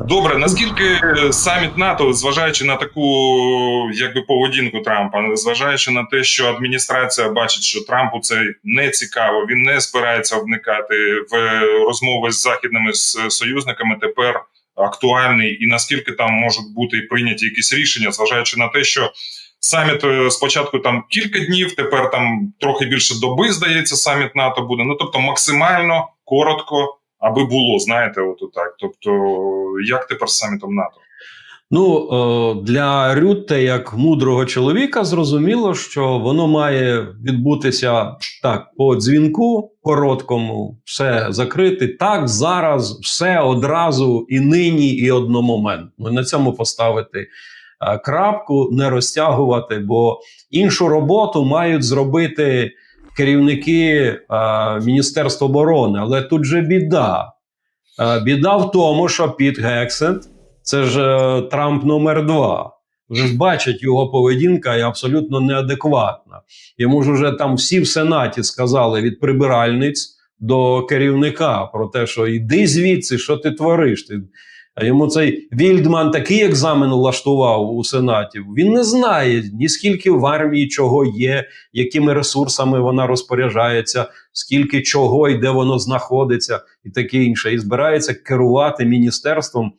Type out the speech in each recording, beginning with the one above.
Добре, наскільки саміт НАТО, зважаючи на таку якби поведінку Трампа, зважаючи на те, що адміністрація бачить, що Трампу це не цікаво, він не збирається вникати в розмови з західними союзниками. Тепер актуальний, і наскільки там можуть бути прийняті якісь рішення, зважаючи на те, що саміт е, спочатку там кілька днів, тепер там трохи більше доби здається, саміт НАТО буде. Ну тобто максимально коротко аби було, знаєте, от так. Тобто, як тепер з самітом НАТО? Ну для Рютте, як мудрого чоловіка, зрозуміло, що воно має відбутися так по дзвінку короткому, все закрити так зараз, все одразу і нині, і одномоментно. На цьому поставити крапку, не розтягувати, бо іншу роботу мають зробити керівники Міністерства оборони, але тут же біда. Біда в тому, що Піт Гексет це ж е, Трамп номер два. Вже ж бачать його поведінка і абсолютно неадекватна. Йому ж вже там всі в Сенаті сказали від прибиральниць до керівника про те, що йди звідси, що ти твориш. Ти а йому цей Вільдман такий екзамен влаштував у Сенаті. Він не знає ні скільки в армії чого є, якими ресурсами вона розпоряджається, скільки чого і де воно знаходиться, і таке інше. І збирається керувати міністерством.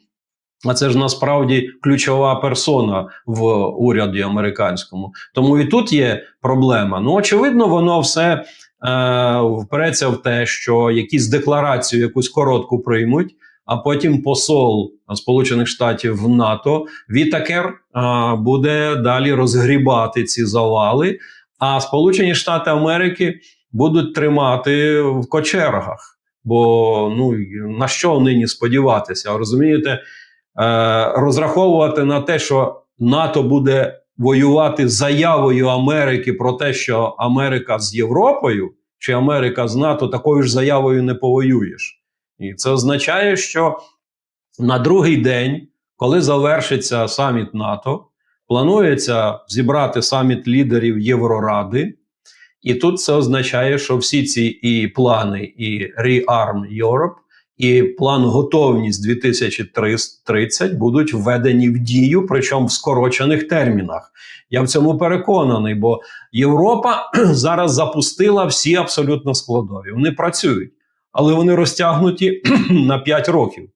А це ж насправді ключова персона в уряді американському. Тому і тут є проблема. Ну, очевидно, воно все е, впереться в те, що якісь декларацію, якусь коротку приймуть а потім посол Сполучених Штатів в НАТО Вітакер буде далі розгрібати ці завали. А Сполучені Штати Америки будуть тримати в кочергах. Бо ну на що нині сподіватися? Розумієте, е, розраховувати на те, що НАТО буде воювати заявою Америки про те, що Америка з Європою чи Америка з НАТО такою ж заявою не повоюєш. І це означає, що на другий день, коли завершиться саміт НАТО, планується зібрати саміт лідерів Євроради. І тут це означає, що всі ці і плани, і Rearm Europe, і план готовність 2030 будуть введені в дію, причому в скорочених термінах. Я в цьому переконаний, бо Європа зараз запустила всі абсолютно складові. Вони працюють але вони розтягнуті на 5 років.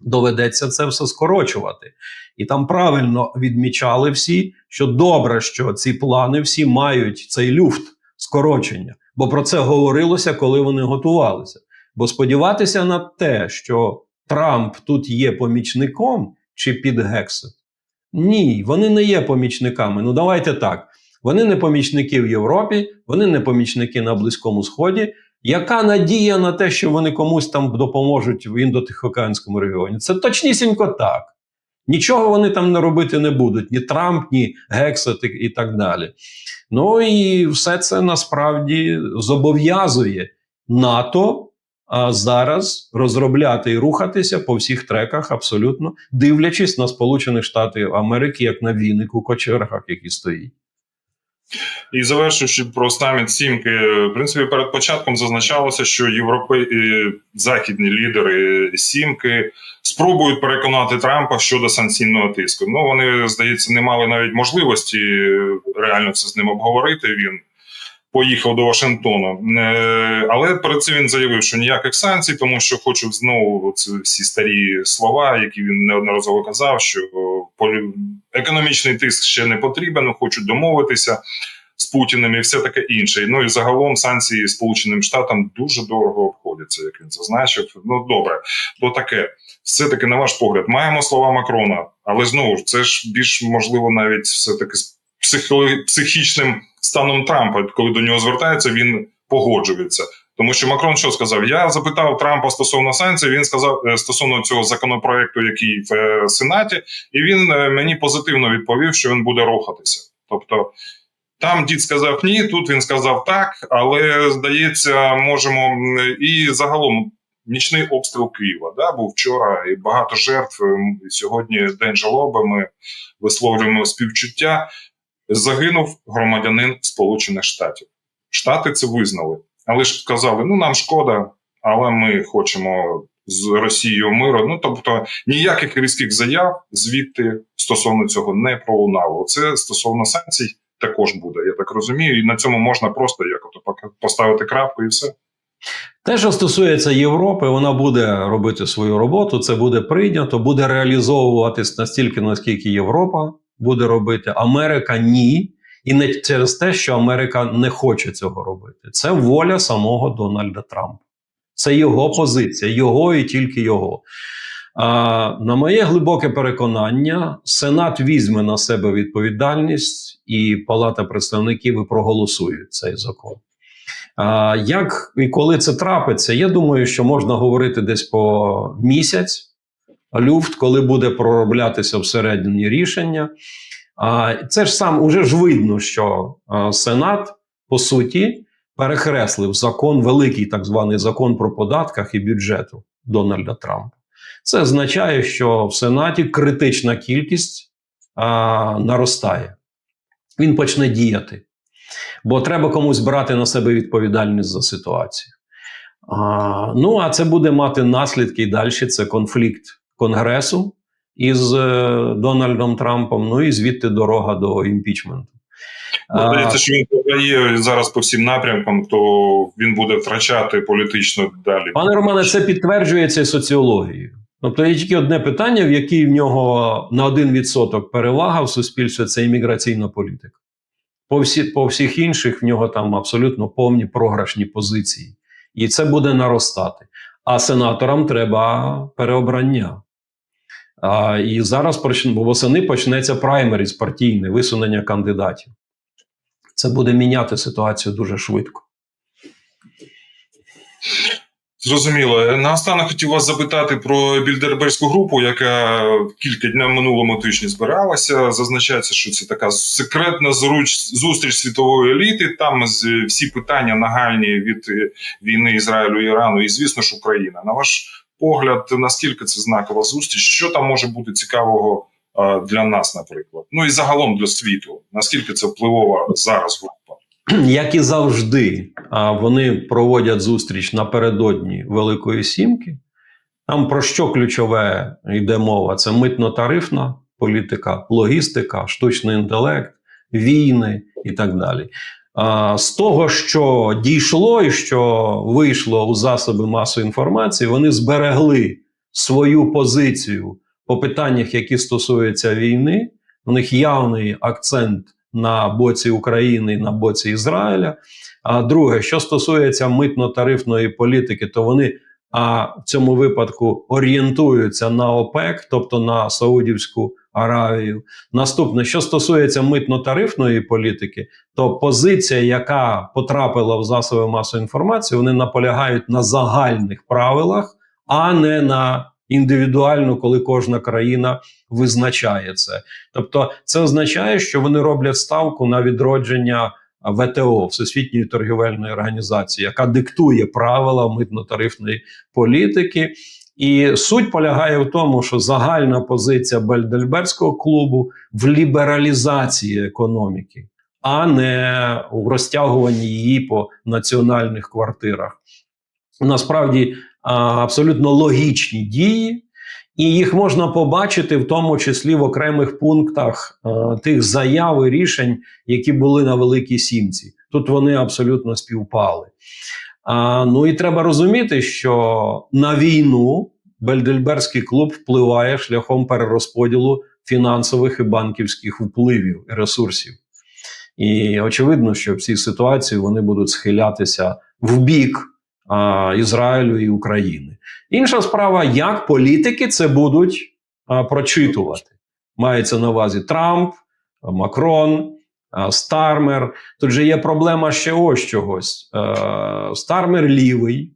Доведеться це все скорочувати. І там правильно відмічали всі, що добре, що ці плани всі мають цей люфт скорочення. Бо про це говорилося, коли вони готувалися. Бо сподіватися на те, що Трамп тут є помічником чи під Гексет, ні, вони не є помічниками. Ну давайте так. Вони не помічники в Європі, вони не помічники на Близькому Сході. Яка надія на те, що вони комусь там допоможуть в індотихоокеанському регіоні? Це точнісінько так. Нічого вони там не робити не будуть, ні Трамп, ні Гексет і, так далі. Ну і все це насправді зобов'язує НАТО а зараз розробляти і рухатися по всіх треках, абсолютно дивлячись на Сполучені Штати Америки як на вінику кочергах, які стоїть. І завершуючи про саміт сімки, в принципі, перед початком зазначалося, що європей західні лідери сімки спробують переконати Трампа щодо санкційного тиску. Ну вони здається не мали навіть можливості реально це з ним обговорити. Він поїхав до Вашингтону, е, але перед цим він заявив, що ніяких санкцій, тому що хочуть знову ці всі старі слова, які він неодноразово казав, що економічний тиск ще не потрібен, хочуть домовитися. З Путіним і все таке інше. Ну і загалом санкції Сполученим Штатам дуже дорого обходяться, як він зазначив. Ну добре, то таке все таки на ваш погляд. Маємо слова Макрона, але знову ж це ж більш можливо навіть все таки з психічним станом Трампа, коли до нього звертаються, він погоджується. Тому що Макрон що сказав? Я запитав Трампа стосовно санкцій. Він сказав е, стосовно цього законопроекту, який в е, Сенаті, і він е, мені позитивно відповів, що він буде рухатися. Тобто там дід сказав ні, тут він сказав так, але здається, можемо і загалом нічний обстріл Києва да, був вчора, і багато жертв. Сьогодні день жалоби. Ми висловлюємо співчуття загинув громадянин Сполучених Штатів. Штати це визнали, але ж сказали: ну нам шкода, але ми хочемо з Росією миру. Ну тобто ніяких різких заяв звідти стосовно цього не пролунало. Це стосовно санкцій також буде. Я так розумію, і на цьому можна просто як поставити крапку і все. Те, що стосується Європи, вона буде робити свою роботу, це буде прийнято, буде реалізовуватись настільки, наскільки Європа буде робити. Америка ні. І не через те, що Америка не хоче цього робити. Це воля самого Дональда Трампа. Це його позиція, його і тільки його. А, на моє глибоке переконання, Сенат візьме на себе відповідальність, і Палата представників і проголосують цей закон. А, як і коли це трапиться, я думаю, що можна говорити десь по місяць люфт, коли буде пророблятися всередині рішення. Це ж сам уже ж видно, що Сенат по суті перекреслив закон, великий так званий закон про податках і бюджету Дональда Трампа. Це означає, що в Сенаті критична кількість а, наростає. Він почне діяти. Бо треба комусь брати на себе відповідальність за ситуацію. А, ну, а це буде мати наслідки і далі. Це конфлікт Конгресу із е, Дональдом Трампом, ну і звідти дорога до імпічменту. Ну, Здається, що він подає зараз по всім напрямкам, то він буде втрачати політично далі. Пане Романе, це підтверджується соціологією. Тобто є тільки одне питання, в якій в нього на 1% перевага в суспільстві це імміграційна політика. По, всі, по всіх інших в нього там абсолютно повні програшні позиції. І це буде наростати. А сенаторам треба переобрання. А, і зараз восени почнеться праймеріз партійне висунення кандидатів. Це буде міняти ситуацію дуже швидко. Зрозуміло. Наостанок хотів вас запитати про Більдерберську групу, яка кілька днів минулому тижні збиралася. Зазначається, що це така секретна зруч зустріч світової еліти. Там всі питання нагальні від війни Ізраїлю Ірану, і звісно ж Україна. На ваш погляд, наскільки це знакова зустріч? Що там може бути цікавого для нас, наприклад? Ну і загалом для світу? Наскільки це впливова зараз група? як і завжди, вони проводять зустріч напередодні Великої Сімки. Там про що ключове йде мова? Це митно-тарифна політика, логістика, штучний інтелект, війни і так далі. З того, що дійшло і що вийшло у засоби масової інформації, вони зберегли свою позицію по питаннях, які стосуються війни. У них явний акцент на боці України на боці Ізраїля. А друге, що стосується митно-тарифної політики, то вони а, в цьому випадку орієнтуються на ОПЕК, тобто на Саудівську Аравію. Наступне, що стосується митно-тарифної політики, то позиція, яка потрапила в засоби масової інформації, вони наполягають на загальних правилах, а не на індивідуально, коли кожна країна визначає це. Тобто, це означає, що вони роблять ставку на відродження ВТО Всесвітньої торгівельної організації, яка диктує правила митно-тарифної політики. І суть полягає в тому, що загальна позиція Бельдельберського клубу в лібералізації економіки, а не в розтягуванні її по національних квартирах. Насправді абсолютно логічні дії, і їх можна побачити в тому числі в окремих пунктах е, тих заяв і рішень, які були на Великій Сімці. Тут вони абсолютно співпали. А, ну і треба розуміти, що на війну Бельдельберський клуб впливає шляхом перерозподілу фінансових і банківських впливів і ресурсів. І очевидно, що в цій ситуації вони будуть схилятися в бік а, Ізраїлю і України. Інша справа, як політики це будуть а, прочитувати. Мається на увазі Трамп, Макрон, а, Стармер. Тут же є проблема ще ось чогось. А, Стармер лівий,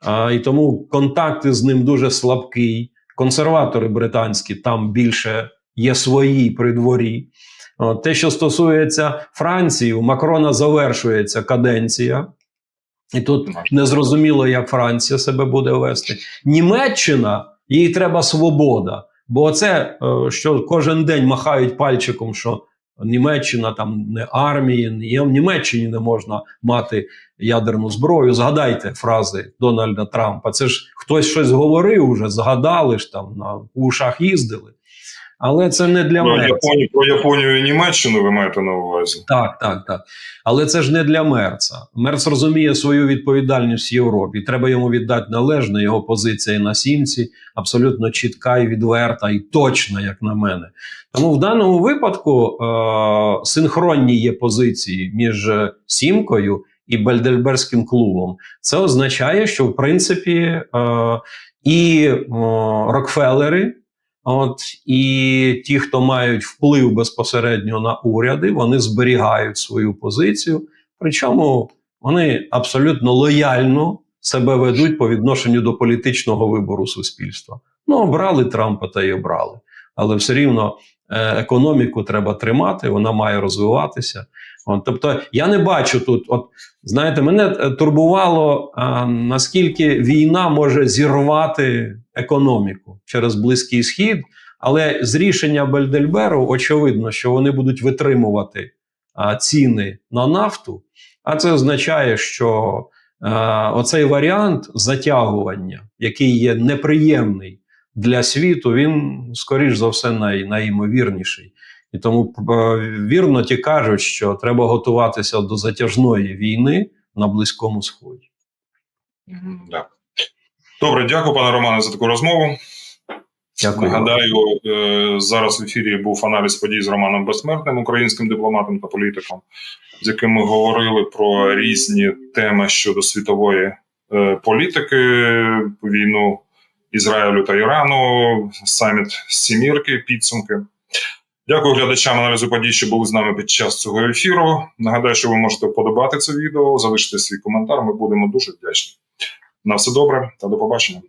а, і тому контакти з ним дуже слабкий. Консерватори британські там більше є свої при дворі. Те, що стосується Франції, у Макрона завершується каденція. І тут незрозуміло, як Франція себе буде вести. Німеччина їй треба свобода. Бо це, що кожен день махають пальчиком, що Німеччина там не армії, не в Німеччині не можна мати ядерну зброю. Згадайте фрази Дональда Трампа. Це ж хтось щось говорив уже, згадали ж там на ушах їздили. Але це не для мене. Японію, про Японію і Німеччину ви маєте на увазі. Так, так, так. Але це ж не для Мерца. Мерц розуміє свою відповідальність в Європі. Треба йому віддати належне. Його позиція на сімці абсолютно чітка і відверта, і точна, як на мене. Тому в даному випадку е- синхронні є позиції між сімкою і Бельдельберським клубом. Це означає, що в принципі е- і е- Рокфеллери. От і ті, хто мають вплив безпосередньо на уряди, вони зберігають свою позицію. Причому вони абсолютно лояльно себе ведуть по відношенню до політичного вибору суспільства. Ну, обрали Трампа та й обрали. Але все рівно е, економіку треба тримати, вона має розвиватися. От, тобто, я не бачу тут, от знаєте, мене е, турбувало, а, наскільки війна може зірвати економіку через Близький Схід. Але з рішення Бельдельберу очевидно, що вони будуть витримувати а, ціни на нафту. А це означає, що а, оцей варіант затягування, який є неприємний для світу, він скоріш за все най, найімовірніший. І тому е, вірно ті кажуть, що треба готуватися до затяжної війни на Близькому Сході. Да. Добре, дякую, пане Романе, за таку розмову. Дякую. Нагадаю, е, зараз в ефірі був аналіз подій з Романом Безсмертним, українським дипломатом та політиком, з яким ми говорили про різні теми щодо світової е, політики, війну Ізраїлю та Ірану, саміт Сімірки, підсумки. Дякую глядачам аналізу подій, що були з нами під час цього ефіру. Нагадаю, що ви можете вподобати це відео, залишити свій коментар. Ми будемо дуже вдячні. На все добре та до побачення.